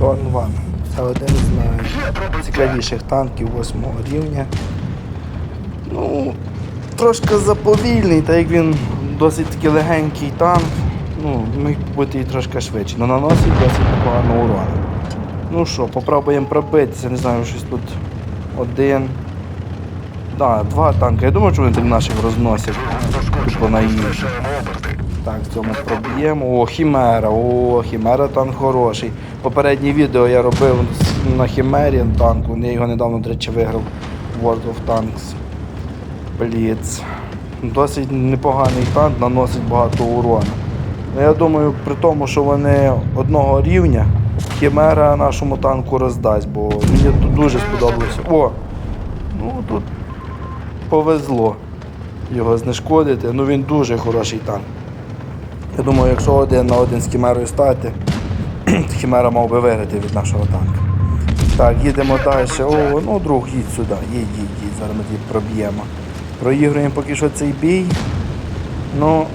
Торнван. Це один з найцікавіших танків 8 рівня. Ну, трошки заповільний, так як він досить таки легенький танк. Ну, міг бути і трошки швидше, але наносить досить непогано урону. Ну що, попробуємо пробитися, не знаю, щось тут один. Да, два танки. Я думаю, що вони так наших розносять. Тупо на їжу. Так, в цьому проб'ємо. О, Хімера, о, Хімера танк хороший. Попереднє відео я робив на Хімері танку. Я його недавно, до речі, виграв World of Tanks. Бліц. Досить непоганий танк, наносить багато урону. Ну, Я думаю, при тому, що вони одного рівня, Хімера нашому танку роздасть, бо мені тут дуже сподобалося. О! Ну тут повезло його знешкодити. Ну він дуже хороший танк. Я думаю, якщо один на один з Хімерою стати, Хімера мав би виграти від нашого танка. Так, їдемо далі. О, ну друг, їдь сюди, їдь, їдь, їдь. Зараз ми тебе проб'ємо. Проігруємо поки що цей бій. Ну.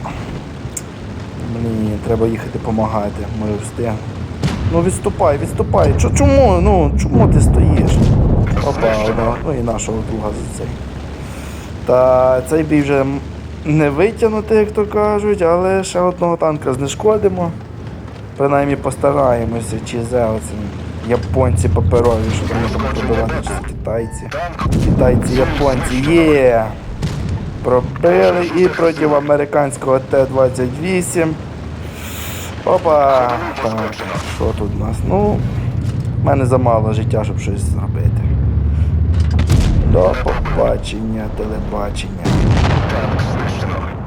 Блін, треба їхати допомагати. Ми встигнемо. Ну відступай, відступай. Чо, чому? Ну, чому ти стоїш? Опа, ну і нашого друга за цей. Та цей бій вже не витягнути, як то кажуть, але ще одного танка знешкодимо. Принаймні постараємося, чи зе японці паперові, що там пробивати, чи китайці. Китайці, японці, є! Пробили і проти американського Т-28. Опа! Так, що тут у нас? Ну, в мене замало життя, щоб щось зробити. До побачення, телебачення. Так, знищено.